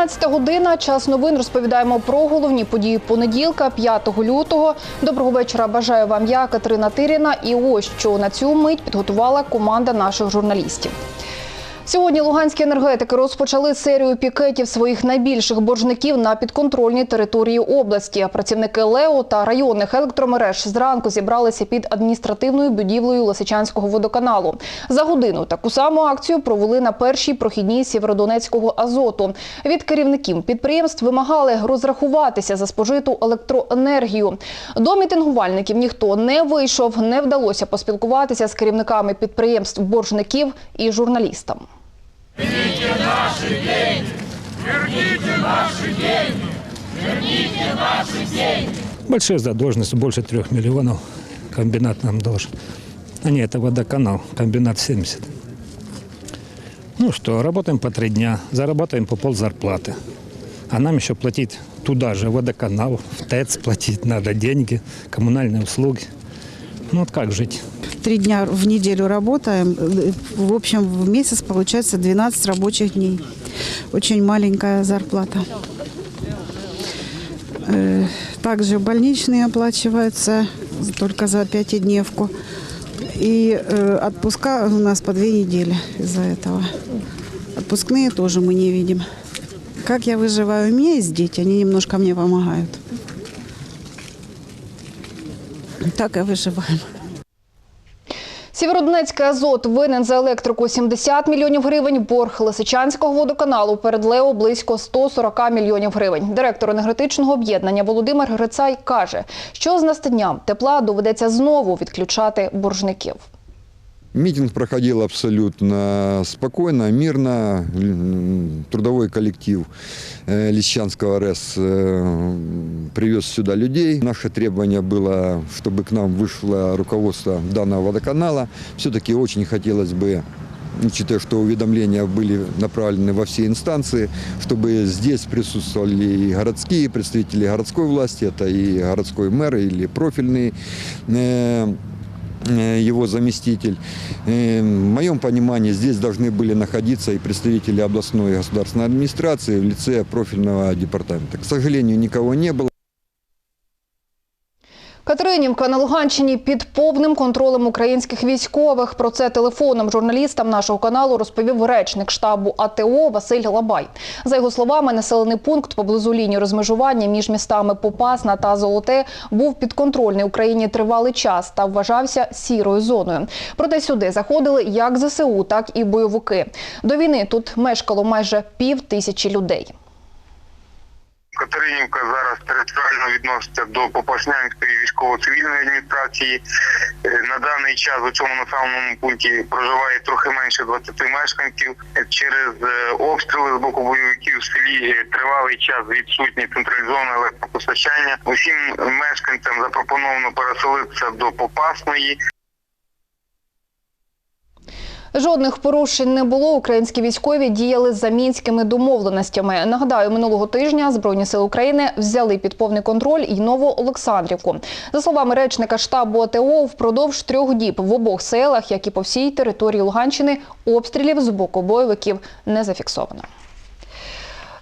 16 година. Час новин розповідаємо про головні події понеділка, 5 лютого. Доброго вечора. Бажаю вам я, Катерина Тиріна. І ось що на цю мить підготувала команда наших журналістів. Сьогодні луганські енергетики розпочали серію пікетів своїх найбільших боржників на підконтрольній території області. Працівники ЛЕО та районних електромереж зранку зібралися під адміністративною будівлею Лисичанського водоканалу. За годину таку саму акцію провели на першій прохідній Сєвєродонецького азоту. Від керівників підприємств вимагали розрахуватися за спожиту електроенергію. До мітингувальників ніхто не вийшов, не вдалося поспілкуватися з керівниками підприємств, боржників і журналістам. Большая задолженность, больше трех миллионов. Комбинат нам должен. А нет, это водоканал, комбинат 70. Ну что, работаем по три дня, заработаем по пол зарплаты. А нам еще платить туда же, водоканал, в ТЭЦ платить надо деньги, коммунальные услуги. Ну вот как жить? Три дня в неделю работаем. В общем, в месяц получается 12 рабочих дней. Очень маленькая зарплата. Э, Также больничные оплачиваются только за пятидневку. И э, отпуска у нас по две недели из-за этого. Отпускные тоже мы не видим. Как я выживаю? У меня есть дети, они немножко мне помогают. Так и выживаем. Сєвєродонецький азот винен за електрику 70 мільйонів гривень. Борг Лисичанського водоканалу перед Лео близько 140 мільйонів гривень. Директор енергетичного об'єднання Володимир Грицай каже, що з настанням тепла доведеться знову відключати боржників. Митинг проходил абсолютно спокойно, мирно М, Трудовой коллектив э, Лисичанского РЭС э, привез сюда людей. Наше требование было, чтобы к нам вышло руководство данного водоканала. Все-таки очень хотелось бы учитывая, что уведомления были направлены во все инстанции, чтобы здесь присутствовали и городские представители городской власти, это и городской мэр или профильный э, э, его заместитель. Э, В моем понимании здесь должны были находиться и представители областной государственной администрации в лице профильного департамента. К сожалению, никого не было. Катеринівка на Луганщині під повним контролем українських військових. Про це телефоном журналістам нашого каналу розповів речник штабу АТО Василь Лабай. За його словами, населений пункт поблизу лінії розмежування між містами Попасна та Золоте був підконтрольний Україні тривалий час та вважався сірою зоною. Проте сюди заходили як ЗСУ, так і бойовики. До війни тут мешкало майже пів тисячі людей. Катеринівка зараз територіально відноситься до Попаснянської військово-цивільної адміністрації. Е, На даний час у цьому населеному пункті проживає трохи менше 20 мешканців. Через е, обстріли з боку бойовиків в селі е, тривалий час відсутнє централізоване електропостачання. Усім мешканцям запропоновано переселитися до Попасної. Жодних порушень не було. Українські військові діяли за мінськими домовленостями. Нагадаю, минулого тижня Збройні сили України взяли під повний контроль і Новоолександрівку. За словами речника штабу АТО, впродовж трьох діб в обох селах, як і по всій території Луганщини, обстрілів з боку бойовиків не зафіксовано.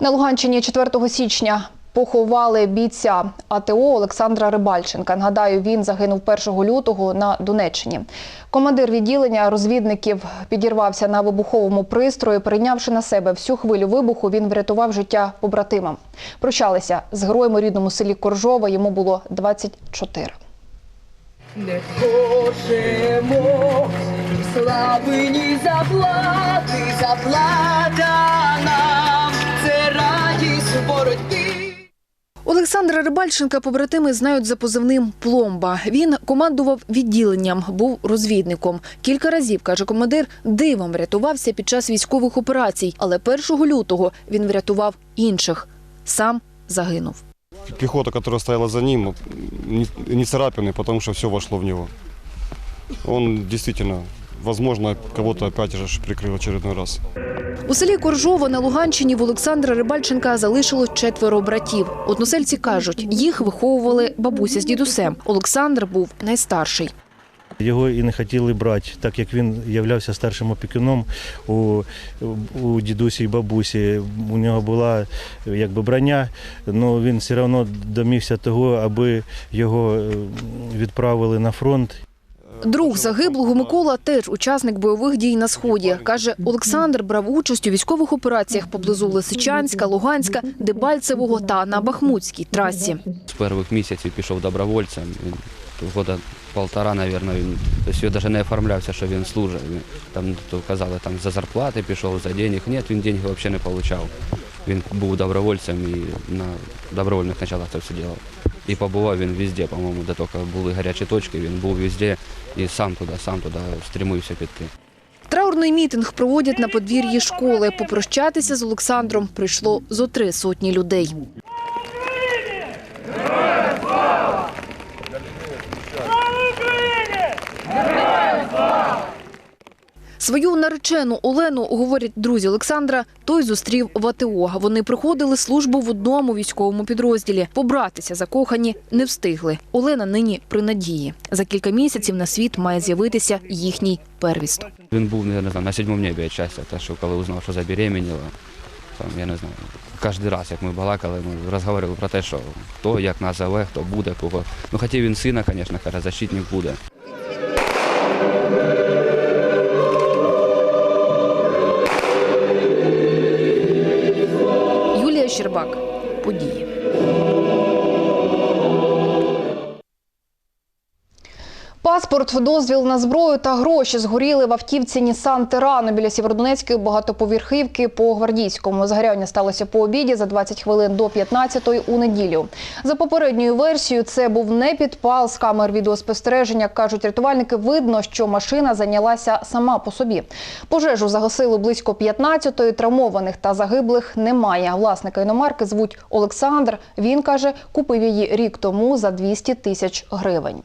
На Луганщині 4 січня поховали бійця АТО Олександра Рибальченка. Нагадаю, він загинув 1 лютого на Донеччині. Командир відділення розвідників підірвався на вибуховому пристрої. Прийнявши на себе всю хвилю вибуху, він врятував життя побратимам. Прощалися з героєм у рідному селі Коржова. Йому було 24. Не хочемо слави, ні заплати, заплата Олександра Рибальченка побратими знають за позивним Пломба. Він командував відділенням, був розвідником. Кілька разів, каже командир, дивом врятувався під час військових операцій, але 1 лютого він врятував інших. Сам загинув. Пехота, которая стояла за ним, не, царапины, потому что все вошло в него. Он действительно, возможно, кого-то опять же прикрыл очередной раз. У селі Коржово на Луганщині в Олександра Рибальченка залишилось четверо братів. Односельці кажуть, їх виховували бабуся з дідусем. Олександр був найстарший. Його і не хотіли брати, так як він являвся старшим опікуном у, у дідусі і бабусі. У нього була якби броня, але він все одно домігся того, аби його е, відправили на фронт. Друг загиблого Микола теж учасник бойових дій на сході. каже, Олександр брав участь у військових операціях поблизу Лисичанська, Луганська, Дебальцевого та на Бахмутській трасі. З перших місяців пішов добровольцем. Года полтора, мабуть, він тобто навіть не оформлявся, що він служить. Він, Там то казали, там за зарплати пішов, за денег. Ні, він деньги взагалі не отримав. Він був добровольцем і на добровольних началах це все робив. І побував він везде, по-моєму, де тільки були гарячі точки, він був везде і сам туди, сам туди стримився піти. Траурний мітинг проводять на подвір'ї школи. Попрощатися з Олександром прийшло зо три сотні людей. Свою наречену Олену, говорять друзі Олександра, той зустрів в АТО. Вони проходили службу в одному військовому підрозділі. Побратися закохані не встигли. Олена нині при надії. За кілька місяців на світ має з'явитися їхній первіст. Він був, не знаю, на сьомому небі відчастя, те, що коли узнав, що забеременіла. Там, я не знаю, кожен раз, як ми балакали, ми розговорювали про те, що хто як назове, хто буде, кого. Ну, хотів він сина, звісно, каже, защитник буде. Щербак. Події. Паспорт, дозвіл на зброю та гроші згоріли в автівці Нісан Тирано біля Сєвєродонецької багатоповерхівки по Гвардійському. Загоряння сталося по обіді за 20 хвилин до 15-ї у неділю. За попередньою версією, це був не підпал з камер відеоспостереження. Кажуть рятувальники, видно, що машина зайнялася сама по собі. Пожежу загасили близько 15-ї. Травмованих та загиблих немає. Власника іномарки звуть Олександр. Він каже, купив її рік тому за 200 тисяч гривень.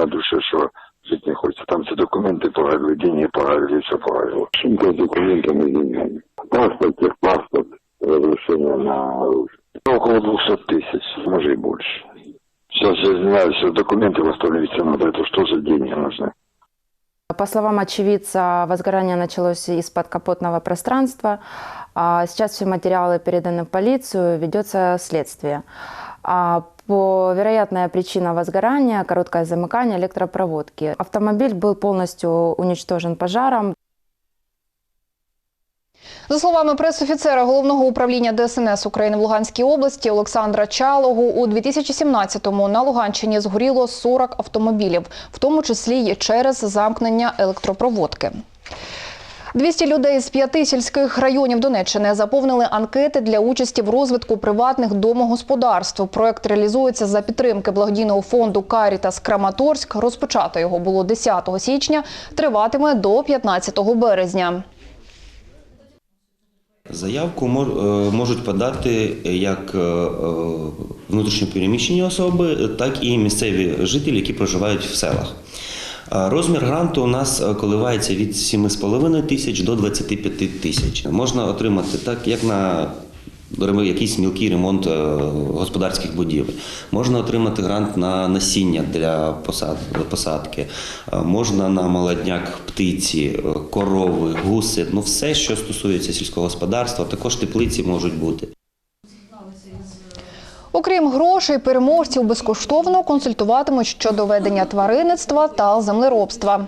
На душе, що жити не хочеться. Там ці документи погадили, деньги погадили, все погадило. Шинка з документами і деньгами. Паспорт, техпаспорт, разрешение на оружие. Около 200 тысяч, может и больше. Сейчас я все документы восстановить надо, это что за деньги нужны? По словам очевидца, возгорание началось из-под капотного пространства. А Сейчас все материалы переданы в полицию, ведется следствие. А По вероятная причина возгорания – короткое замыкание электропроводки. Автомобиль был полностью уничтожен пожаром. За словами пресофіцера головного управління ДСНС України в Луганській області Олександра Чалого, у 2017-му на Луганщині згоріло 40 автомобілів, в тому числі й через замкнення електропроводки. 200 людей з п'яти сільських районів Донеччини заповнили анкети для участі в розвитку приватних домогосподарств. Проект реалізується за підтримки благодійного фонду Карітас Краматорськ. Розпочато його було 10 січня, триватиме до 15 березня. Заявку е, можуть подати як е, е, внутрішньопереміщені особи, так і місцеві жителі, які проживають в селах. Розмір гранту у нас е, коливається від 7,5 тисяч до 25 тисяч. Можна отримати так, як на якийсь мілкий ремонт е, господарських будівель. Можна отримати грант на насіння для посадки, Е, можна на молодняк птиці, корови, гуси, ну все, що стосується сільського господарства, також теплиці можуть бути. Окрім грошей, переможців безкоштовно консультуватимуть щодо ведення тваринництва та землеробства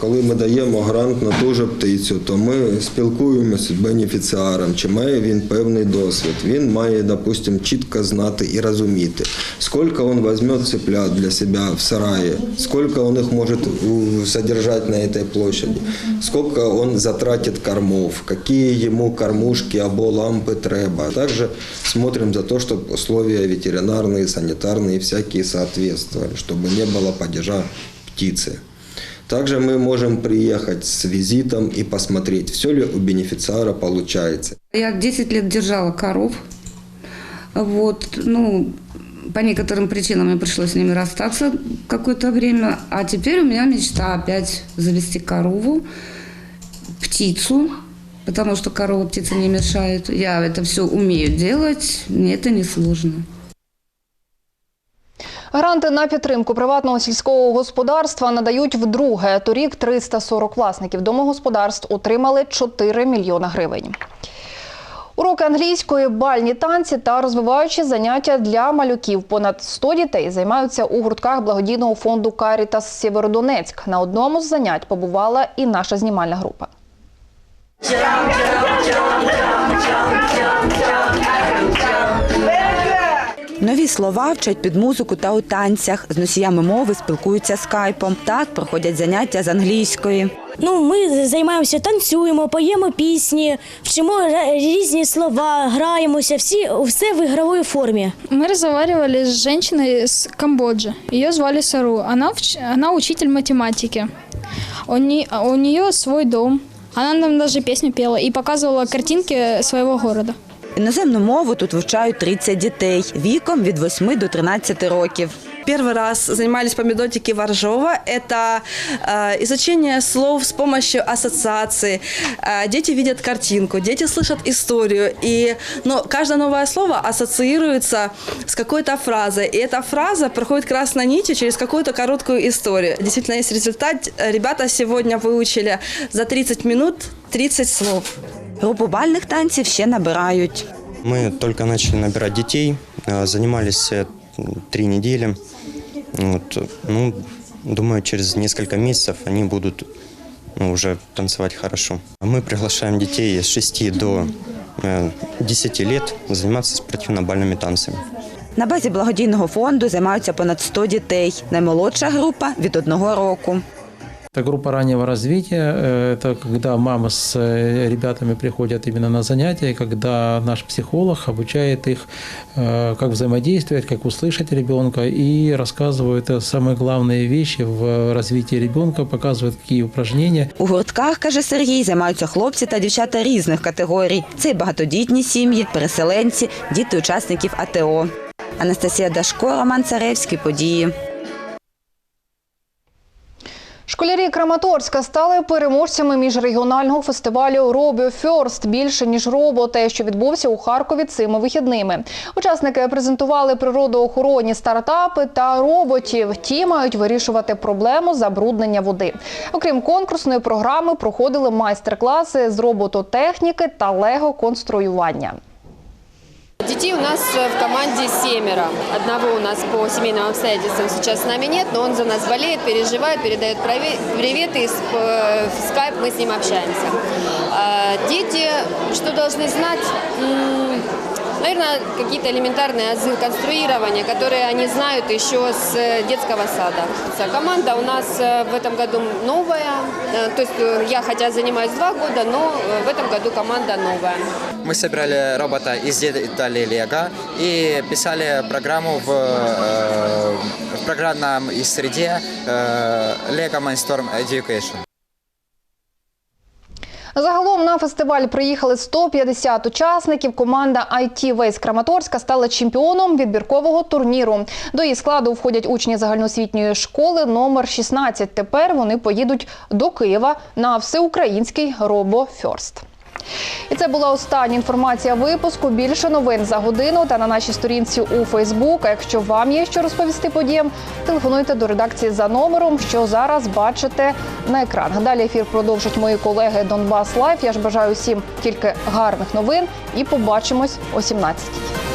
Коли ми даємо грант на ту же птицю, то ми спілкуємося з бенефіціаром, чи має він певний досвід. Він має, допустим, чітко знати і розуміти, скільки він візьме цыплят для себе в сараї, скільки він їх може у- содержати на цій площади, скільки він затратить кормов, які йому кормушки або лампи треба. Також смотрим за те, щоб условия ветеринарные, санитарные всякие соответствовали, чтобы не было падежа птицы. Также мы можем приехать с визитом и посмотреть, все ли у бенефициара получается. Я 10 лет держала коров. Вот, ну, по некоторым причинам мне пришлось с ними расстаться какое-то время. А теперь у меня мечта опять завести корову, птицу, потому что корова птица не мешает. Я это все умею делать, мне это не сложно. Гранти на підтримку приватного сільського господарства надають вдруге. Торік 340 власників домогосподарств отримали 4 мільйони гривень. Уроки англійської, бальні танці та розвиваючі заняття для малюків. Понад 100 дітей займаються у гуртках благодійного фонду Карітас Сєвєродонецьк. На одному з занять побувала і наша знімальна група. Нові слова вчать під музику та у танцях. З носіями мови спілкуються скайпом. Так проходять заняття з англійської. Ну, ми займаємося, танцюємо, поємо пісні, вчимо різні слова, граємося, всі все в ігровій формі. Мы разговаривали с женщиной с Камбоджи. Ее звали Сару. Она, вч- она учитель математики. У, не- у нее свой дом. Она нам даже песню пела и показывала картинки своего города. Іноземну мову тут вивчають 30 дітей віком від 8 до 13 років. Первый раз занимались по методике Воржова. Это э, изучение слов с помощью ассоциации. Э, дети видят картинку, дети слышат историю. И ну, каждое новое слово ассоциируется с какой-то фразой. И эта фраза проходит красной нитью через какую-то короткую историю. Действительно, есть результат. Ребята сегодня выучили за 30 минут 30 слов. Групу бальних танців ще набирають. Мы только начали набирать детей, э, занимались э, три недели. Вот, э, ну, думаю, через несколько месяцев они будут ну, уже танцевать хорошо. Мы приглашаем детей с 6 до э, 10 лет заниматься спортивно-бальными танцами. На базі благодійного фонду займаються понад 100 дітей. Наймолодша група від одного року. Это группа раннего развития. Э, Это когда мамы с э, ребятами приходят именно на занятия, и когда наш психолог обучает их, э, как взаимодействовать, как услышать ребенка и рассказывает э, самые главные вещи в развитии ребенка, показывает, какие упражнения. У гуртках, каже Сергій, займаються хлопці та дівчата різних категорій. Це й багатодітні сім'ї, переселенці, діти учасників АТО. Анастасія Дашко, Роман Царевський. Події. Школярі Краматорська стали переможцями міжрегіонального фестивалю Робіо Фьорст більше ніж роботи, що відбувся у Харкові цими вихідними. Учасники презентували природоохоронні стартапи та роботів. Ті мають вирішувати проблему забруднення води. Окрім конкурсної програми, проходили майстер-класи з робототехніки та лего-конструювання. Детей у нас э, в команде семеро. Одного у нас по семейным обстоятельствам сейчас с нами нет, но он за нас болеет, переживает, передает прове- приветы, и с- э, в скайп мы с ним общаемся. А Дети, что должны знать? Наверное, какие-то элементарные азы конструирования, которые они знают еще с э, детского сада. Команда у нас э, в этом году новая, Э, то есть я хотя занимаюсь два года, но в этом году команда новая. Мы собирали робота из деталей Лего и писали программу в, в программном среде Lego Mindstorm Education. Загалом на фестиваль приїхали 150 учасників. Команда IT Waze Краматорська стала чемпіоном відбіркового турніру. До її складу входять учні загальноосвітньої школи номер 16. Тепер вони поїдуть до Києва на всеукраїнський Робо Фьорст. І це була остання інформація випуску. Більше новин за годину та на нашій сторінці у Фейсбук. А якщо вам є що розповісти подіям, телефонуйте до редакції за номером, що зараз бачите на екранах. Далі ефір продовжать мої колеги Донбас Лайф. Я ж бажаю всім тільки гарних новин і побачимось о 17-й.